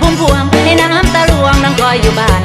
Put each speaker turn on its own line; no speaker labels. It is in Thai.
พุ่มพวงในน้ำตะลวงนั่งคอยอยู่บ้าน